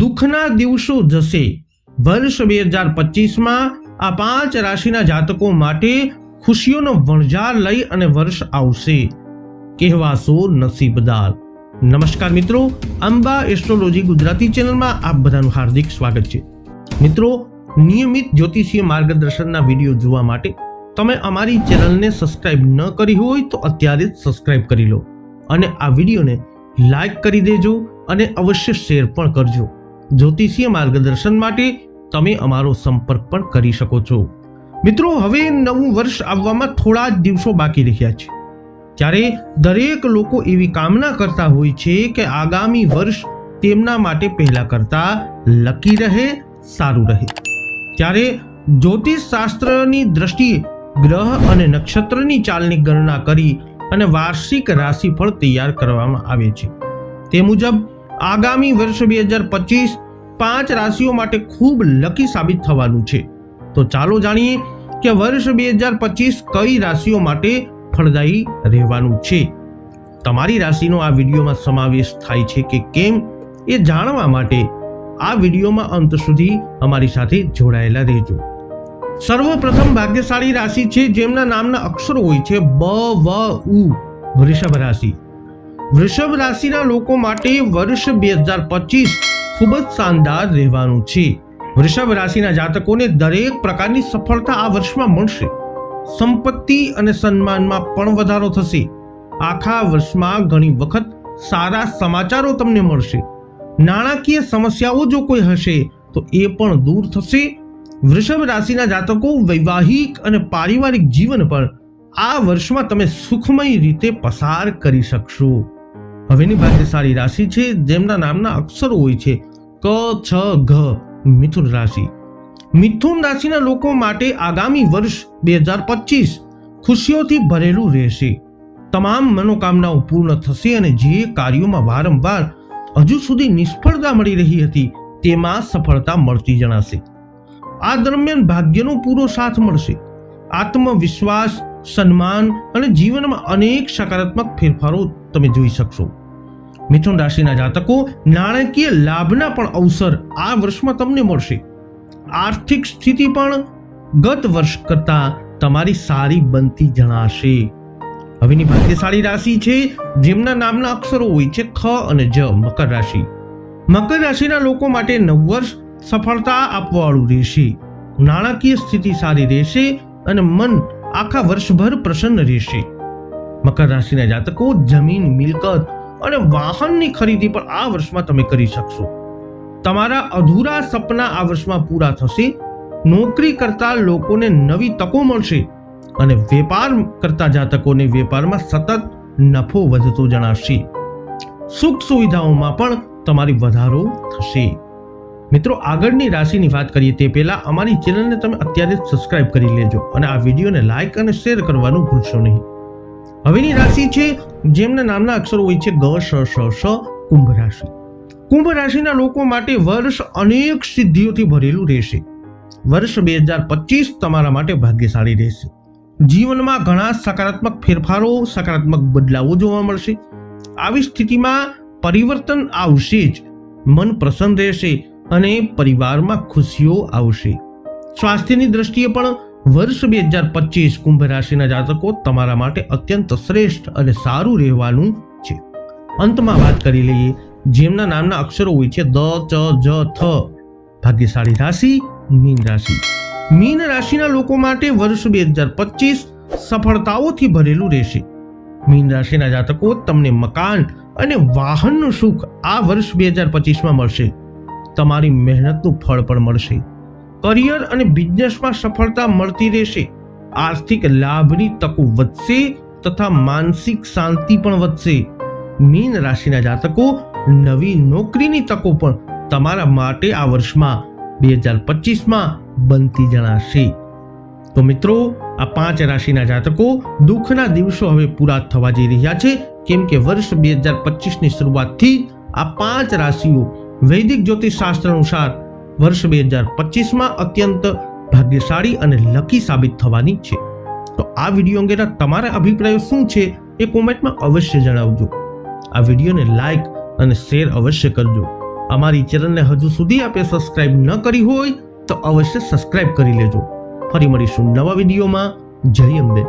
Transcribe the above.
દુઃખના દિવસો જશે. વર્ષ બે હજાર પચીસમાં આ પાંચ રાશિના જાતકો માટે ખુશીઓનો વણઝાર લઈ અને વર્ષ આવશે. કહેવાશો નસીબદાર નમસ્કાર મિત્રો, અંબા એસ્ટ્રોલોજી ગુજરાતી ચેનલમાં આપ બધાનું હાર્દિક સ્વાગત છે. મિત્રો, નિયમિત જ્યોતિષીય માર્ગદર્શનના વીડિયો જોવા માટે તમે અમારી ચેનલને સબસ્ક્રાઇબ ન કરી હોય તો અત્યારે જ સબસ્ક્રાઇબ કરી લો. અને આ વિડીયોને લાઈક કરી દેજો અને અવશ્ય શેર પણ કરજો. જ્યોતિષીય માર્ગદર્શન માટે તમે અમારો સંપર્ક પણ કરી શકો છો. મિત્રો, હવે નવું વર્ષ આવવામાં થોડા જ દિવસો બાકી રહ્યા છે. ત્યારે દરેક લોકો એવી કામના કરતા હોય છે કે આગામી વર્ષ તેમના માટે પહેલા કરતા લકી રહે, સારું રહે. ત્યારે જ્યોતિષ શાસ્ત્રની દ્રષ્ટિએ ગ્રહ અને નક્ષત્રની ચાલની ગણના કરી અને વાર્ષિક રાશિફળ તૈયાર કરવામાં આવે છે. તે મુજબ આગામી વર્ષ બે હજાર પચીસ પાંચ રાશિઓ માટે ખૂબ લકી સાબિત થવાનું છે. તો ચાલો જાણીએ કે વર્ષ બે હજાર પચીસ કઈ રાશિઓ માટે ફળદાયી રહેવાનું છે. તમારી રાશિનો આ વિડીયોમાં સમાવેશ થાય છે કે કેમ એ જાણવા માટે આ વિડીયોમાં અંત સુધી અમારી સાથે જોડાયેલા રહેજો. સર્વપ્રથમ ભાગ્યશાળી રાશિ છે જેમના નામના અક્ષરો હોય છે બ, વ, ઉ, વૃષભ રાશિ. વૃષભ રાશિના લોકો માટે વર્ષ બે હજાર પચીસ ખૂબ જ શાનદાર રહેવાનું છે. વૃષભ રાશિના જાતકોને દરેક પ્રકારની સફળતા આ વર્ષમાં મળશે. સંપત્તિ અને સન્માનમાં પણ વધારો થશે. આખા વર્ષમાં ઘણી વખત સારા સમાચારો તમને મળશે. નાણાકીય સમસ્યાઓ જો કોઈ હશે, તો એ પણ દૂર થશે. વૃષભ રાશિના જાતકો વૈવાહિક અને પારિવારિક જીવન પર આ વર્ષમાં તમે સુખમય રીતે પસાર કરી શકશો. હવેની ભાગ્યશાળી રાશિ છે, જેમના નામના અક્ષરો હોય છે, ક, છ, ઘ, મિથુન રાશિ. મિથુન રાશિના લોકો માટે આગામી વર્ષ બે હજાર પચીસ ખુશીઓથી ભરેલું રહેશે. તમામ મનોકામનાઓ પૂર્ણ થશે અને જે કાર્યોમાં વારંવાર હજુ સુધી નિષ્ફળતા મળી રહી હતી, તેમાં સફળતા મળતી જણાશે. આ દરમિયાન ભાગ્યનો પૂરો સાથ મળશે. આત્મવિશ્વાસ સન્માન અને જીવનમાં અનેક સકારાત્મક ફેરફારો તમે જોઈ શકશો. મિથુન રાશિના જાતકો નાણાકીય લાભના પણ અવસર આ વર્ષમાં તમને મળશે. આર્થિક સ્થિતિ પણ ગત વર્ષ કરતા તમારી સારી બનતી જણાશે. હવેની ભાગ્યશાળી રાશિ છે, જેમના નામના અક્ષરો હોય છે ખ અને જ મકર રાશિ. મકર રાશિના લોકો માટે નવ વર્ષ સફળતા આપવાવાળું રહેશે. નાણાકીય સ્થિતિ સારી રહેશે અને મન આખા વર્ષભર પ્રસન્ન રહેશે. મકર રાશિના જાતકો જમીન, મિલકત અને વાહનની ખરીદી પણ આ વર્ષમાં તમે કરી શકશો. તમારા અધૂરા સપના આ વર્ષમાં પૂરા થશે. નોકરી કરતા લોકોને નવી તકો મળશે અને વેપાર કરતા જાતકોને વેપારમાં સતત નફો વધતો જણાશે. સુખ સુવિધાઓમાં પણ તમારી વધારો થશે. મિત્રો, આગળની રાશિની વાત કરીએ તે પહેલાં અમારી ચેનલને તમે અત્યારે જ સબસ્ક્રાઇબ કરી લેજો અને આ વિડીયોને લાઇક અને શેર કરવાનું ભૂલશો નહીં. હવેની રાશિ છે, જેમના નામના અક્ષરો હોય છે ગ, શ શ શ, કુંભ રાશિ. કુંભ રાશિના લોકો માટે વર્ષ અનેક સિદ્ધિઓથી ભરેલું રહેશે. વર્ષ બે હજાર પચીસ તમારા માટે ભાગ્યશાળી રહેશે. જીવનમાં ઘણા સકારાત્મક ફેરફારો, સકારાત્મક બદલાવો જોવા મળશે. આવી સ્થિતિમાં પરિવર્તન આવશે જ. મન પ્રસન્ન રહેશે. અને પરિવારમાં ખુશીઓ આવશે. સ્વાસ્થ્યની દ્રષ્ટિએ પણ વર્ષ બે હજાર પચીસ કુંભ રાશિના જાતકો તમારા માટે અત્યંત શ્રેષ્ઠ અને સારું રહેવાનું છે. અંતમાં વાત કરી લઈએ, જેમના નામના અક્ષરો હોય છે, દ, ચ, જ, થ. ભાગ્યશાળી રાશિ, મીન રાશિ. મીન રાશિના લોકો માટે વર્ષ બે હજાર પચીસ સફળતાઓથી ભરેલું રહેશે. મીન રાશિના જાતકો તમને મકાન અને વાહનનું સુખ આ વર્ષ બે હજાર પચીસમાં મળશે. તમારી મહેનતનું ફળ પણ મળશે. કરિયર અને બિઝનેસમાં સફળતા મળતી રહેશે. આર્થિક લાભની તકો વધશે તથા માનસિક શાંતિ પણ વધશે. મીન રાશિના જાતકો, નવી નોકરીની તકો પણ તમારા માટે આ વર્ષમાં બે હજાર પચીસમાં બનતી જણાશે. તો મિત્રો, આ પાંચ રાશિના જાતકો દુઃખના દિવસો હવે પૂરા થવા જઈ રહ્યા છે. કેમ કે વર્ષ બે હજાર પચીસની શરૂઆતથી આ પાંચ રાશિઓ વૈદિક જ્યોતિષ શાસ્ત્ર અનુસાર વર્ષ બે હજાર પચીસમાં અત્યંત ભાગ્યશાળી અને લકી સાબિત થવાની છે. તો આ વીડિયો અંગેના તમારા અભિપ્રાયો શું છે એ કોમેન્ટમાં અવશ્ય જણાવજો. આ વિડીયોને લાઇક અને શેર અવશ્ય કરજો. અમારી ચેનલને હજુ સુધી આપે સબસ્ક્રાઇબ ન કરી હોય તો અવશ્ય સબસ્ક્રાઇબ કરી લેજો. ફરી મળીશું નવા વિડીયોમાં. જય અંબે.